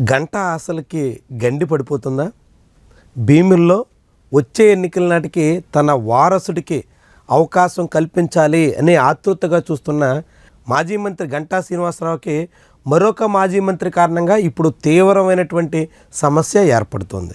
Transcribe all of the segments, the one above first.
గంట అసలుకి గండి పడిపోతుందా? భీముల్లో వచ్చే ఎన్నికల నాటికి తన వారసుడికి అవకాశం కల్పించాలి అనే ఆతృతగా చూస్తున్న మాజీ మంత్రి గంటా శ్రీనివాసరావుకి మరొక మాజీ మంత్రి కారణంగా ఇప్పుడు తీవ్రమైనటువంటి సమస్య ఏర్పడుతుంది.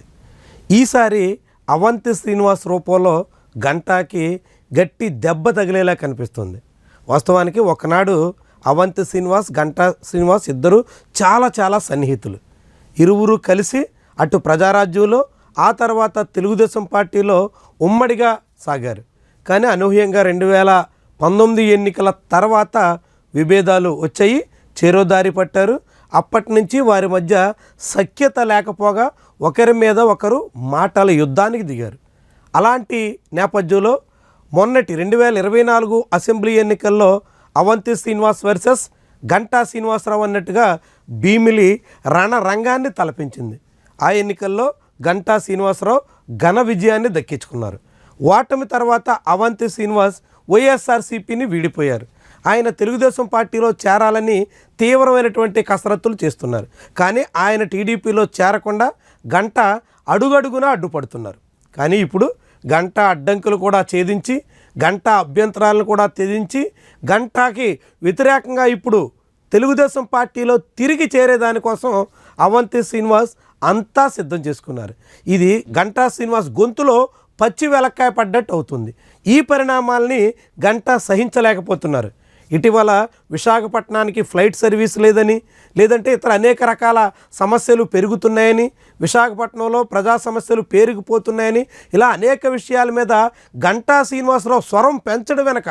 ఈసారి అవంతి శ్రీనివాస్ రూపంలో గంటాకి గట్టి దెబ్బ తగిలేలా కనిపిస్తుంది. వాస్తవానికి ఒకనాడు అవంతి శ్రీనివాస్ గంటా శ్రీనివాస్ ఇద్దరు చాలా చాలా సన్నిహితులు. ఇరువురు కలిసి అటు ప్రజారాజ్యంలో ఆ తర్వాత తెలుగుదేశం పార్టీలో ఉమ్మడిగా సాగారు. కానీ అనూహ్యంగా రెండు వేల పంతొమ్మిది ఎన్నికల తర్వాత విభేదాలు వచ్చాయి చేరోదారి పట్టారు. అప్పటి నుంచి వారి మధ్య సఖ్యత లేకపోగా ఒకరి మీద ఒకరు మాటల యుద్ధానికి దిగారు. అలాంటి నేపథ్యంలో మొన్నటి రెండు వేల ఇరవై నాలుగు అసెంబ్లీ ఎన్నికల్లో అవంతి శ్రీనివాస్ వర్సెస్ గంటా శ్రీనివాసరావు అన్నట్టుగా భీమిలి రణరంగాన్ని తలపించింది. ఆ ఎన్నికల్లో గంటా శ్రీనివాసరావు ఘన విజయాన్ని దక్కించుకున్నారు. ఓటమి తర్వాత అవంతి శ్రీనివాస్ వైఎస్ఆర్సీపీని వీడిపోయారు. ఆయన తెలుగుదేశం పార్టీలో చేరాలని తీవ్రమైనటువంటి కసరత్తులు చేస్తున్నారు. కానీ ఆయన టీడీపీలో చేరకుండా గంట అడుగడుగునా అడ్డుపడుతున్నారు. కానీ ఇప్పుడు గంట అడ్డంకులు కూడా ఛేదించి గంట అభ్యంతరాలను కూడా త్యజించి గంటాకి వ్యతిరేకంగా ఇప్పుడు తెలుగుదేశం పార్టీలో తిరిగి చేరేదానికోసం అవంతి శ్రీనివాస్ అంతా సిద్ధం చేసుకున్నారు. ఇది గంటా శ్రీనివాస్ గొంతులో పచ్చి వెలక్కాయ పడ్డట్టు అవుతుంది. ఈ పరిణామాల్ని గంట సహించలేకపోతున్నారు. ఇటీవల విశాఖపట్నానికి ఫ్లైట్ సర్వీస్ లేదని లేదంటే ఇతర అనేక రకాల సమస్యలు పెరుగుతున్నాయని విశాఖపట్నంలో ప్రజా సమస్యలు పేరుకుపోతున్నాయని ఇలా అనేక విషయాల మీద గంటా శ్రీనివాసరావు స్వరం పెంచడం వెనక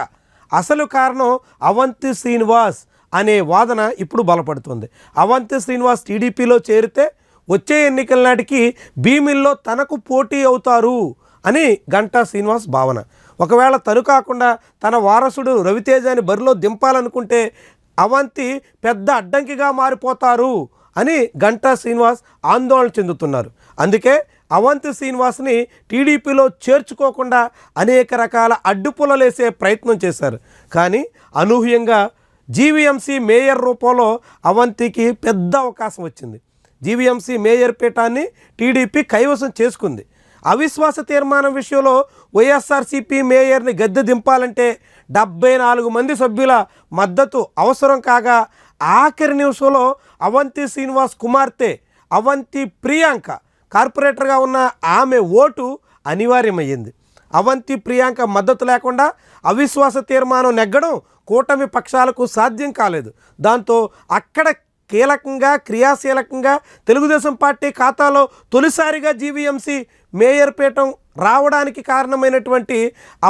అసలు కారణం అవంతి శ్రీనివాస్ అనే వాదన ఇప్పుడు బలపడుతుంది. అవంతి శ్రీనివాస్ టీడీపీలో చేరితే వచ్చే ఎన్నికల నాటికి భీమిల్లో తనకు పోటీ అవుతారు. అని గంటా శ్రీనివాస్ భావన. ఒకవేళ తను కాకుండా తన వారసుడు రవితేజని బరిలో దింపాలనుకుంటే అవంతి పెద్ద అడ్డంకిగా మారిపోతారు అని గంటా శ్రీనివాస్ ఆందోళన చెందుతున్నారు. అందుకే అవంతి శ్రీనివాస్ని టీడీపీలో చేర్చుకోకుండా అనేక రకాల అడ్డుపులలేసే ప్రయత్నం చేశారు. కానీ అనూహ్యంగా జీవీఎంసీ మేయర్ రూపంలో అవంతికి పెద్ద అవకాశం వచ్చింది. జీవీఎంసీ మేయర్ పీఠాన్ని టీడీపీ కైవసం చేసుకుంది. అవిశ్వాస తీర్మానం విషయంలో వైఎస్ఆర్సీపీ మేయర్ని గద్దె దింపాలంటే డెబ్బై నాలుగు మంది సభ్యుల మద్దతు అవసరం కాగా ఆఖరి నిమిషంలో అవంతి శ్రీనివాస్ కుమార్తె అవంతి ప్రియాంక కార్పొరేటర్గా ఉన్న ఆమె ఓటు అనివార్యమయ్యింది. అవంతి ప్రియాంక మద్దతు లేకుండా అవిశ్వాస తీర్మానం నెగ్గడం కూటమి పక్షాలకు సాధ్యం కాలేదు. దాంతో అక్కడ కీలకంగా క్రియాశీలకంగా తెలుగుదేశం పార్టీ ఖాతాలో తొలిసారిగా జీవీఎంసీ మేయర్ పీఠం రావడానికి కారణమైనటువంటి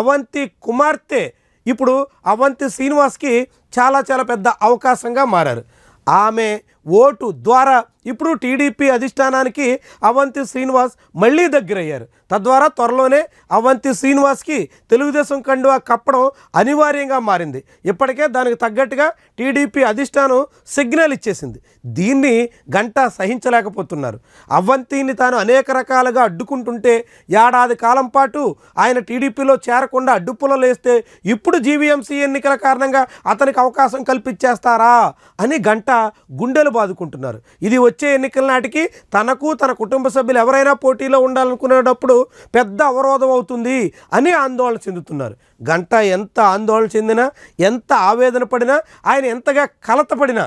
అవంతి కుమార్తె ఇప్పుడు అవంతి శ్రీనివాస్కి చాలా చాలా పెద్ద అవకాశంగా మారారు. ఆమె ఓటు ద్వారా ఇప్పుడు టీడీపీ అధిష్టానానికి అవంతి శ్రీనివాస్ మళ్ళీ దగ్గరయ్యారు. తద్వారా త్వరలోనే అవంతి శ్రీనివాస్కి తెలుగుదేశం కండువా కప్పడం అనివార్యంగా మారింది. ఇప్పటికే దానికి తగ్గట్టుగా టీడీపీ అధిష్టానం సిగ్నల్ ఇచ్చేసింది. దీన్ని గంట సహించలేకపోతున్నారు. అవంతిని తాను అనేక రకాలుగా అడ్డుకుంటుంటే ఏడాది కాలం పాటు ఆయన టీడీపీలో చేరకుండా అడ్డుపులలో వేస్తే ఇప్పుడు జీవీఎంసీ ఎన్నికల కారణంగా అతనికి అవకాశం కల్పించేస్తారా అని గంట గుండెలు బాదుకుంటున్నారు. ఇది వచ్చే ఎన్నికల నాటికి తనకు తన కుటుంబ సభ్యులు ఎవరైనా పోటీలో ఉండాలనుకునేటప్పుడు పెద్ద అవరోధం అవుతుంది అని ఆందోళన చెందుతున్నారు. గంట ఎంత ఆందోళన చెందినా ఎంత ఆవేదన పడినా ఆయన ఎంతగా కలతపడినా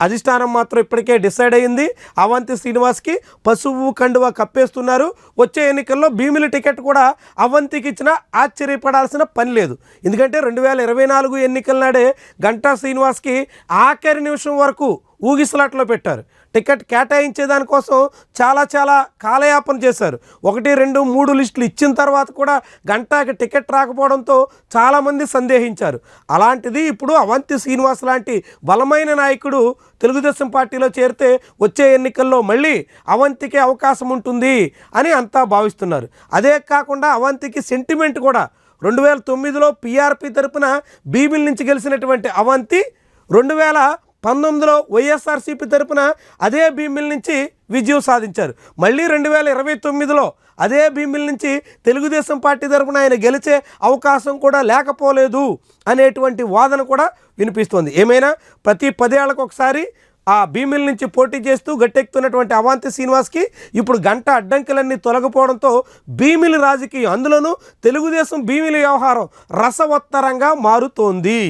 అధిష్టానం మాత్రం ఇప్పటికే డిసైడ్ అయింది. అవంతి శ్రీనివాస్కి పశువు కండువా కప్పేస్తున్నారు. వచ్చే ఎన్నికల్లో భీమిలి టికెట్ కూడా అవంతికి ఇచ్చినా ఆశ్చర్యపడాల్సిన పని లేదు. ఎందుకంటే రెండు వేల ఇరవై నాలుగు ఎన్నికల నాడే గంటా శ్రీనివాస్కి ఆఖరి నిమిషం వరకు ఊగిసలాట్లో పెట్టారు. టికెట్ కేటాయించే దానికోసం చాలా చాలా కాలయాపన చేశారు. ఒకటి రెండు మూడు లిస్టులు ఇచ్చిన తర్వాత కూడా గంటాకి టికెట్ రాకపోవడంతో చాలామంది సందేహించారు. అలాంటిది ఇప్పుడు అవంతి శ్రీనివాస్ లాంటి బలమైన నాయకుడు తెలుగుదేశం పార్టీలో చేరితే వచ్చే ఎన్నికల్లో మళ్ళీ అవంతికే అవకాశం ఉంటుంది అని అంతా భావిస్తున్నారు. అదే కాకుండా అవంతికి సెంటిమెంట్ కూడా. రెండు వేల తొమ్మిదిలో పీఆర్పీ తరపున బీబిల్ నుంచి గెలిచినటువంటి అవంతి రెండు వేల పంతొమ్మిదిలో వైఎస్ఆర్సీపీ తరపున అదే భీమిల్ నుంచి విజయం సాధించారు. మళ్ళీ రెండు వేల ఇరవై తొమ్మిదిలో అదే భీమిల్ నుంచి తెలుగుదేశం పార్టీ తరపున ఆయన గెలిచే అవకాశం కూడా లేకపోలేదు అనేటువంటి వాదన కూడా వినిపిస్తోంది. ఏమైనా ప్రతి పదేళ్ళకు ఒకసారి ఆ భీమిల నుంచి పోటీ చేస్తూ గట్టెక్కుతున్నటువంటి అవాంతి శ్రీనివాస్కి ఇప్పుడు గంట అడ్డంకులన్నీ తొలగిపోవడంతో భీమిలి రాజకీయం అందులోనూ తెలుగుదేశం భీమిలి వ్యవహారం రసవత్తరంగా మారుతోంది.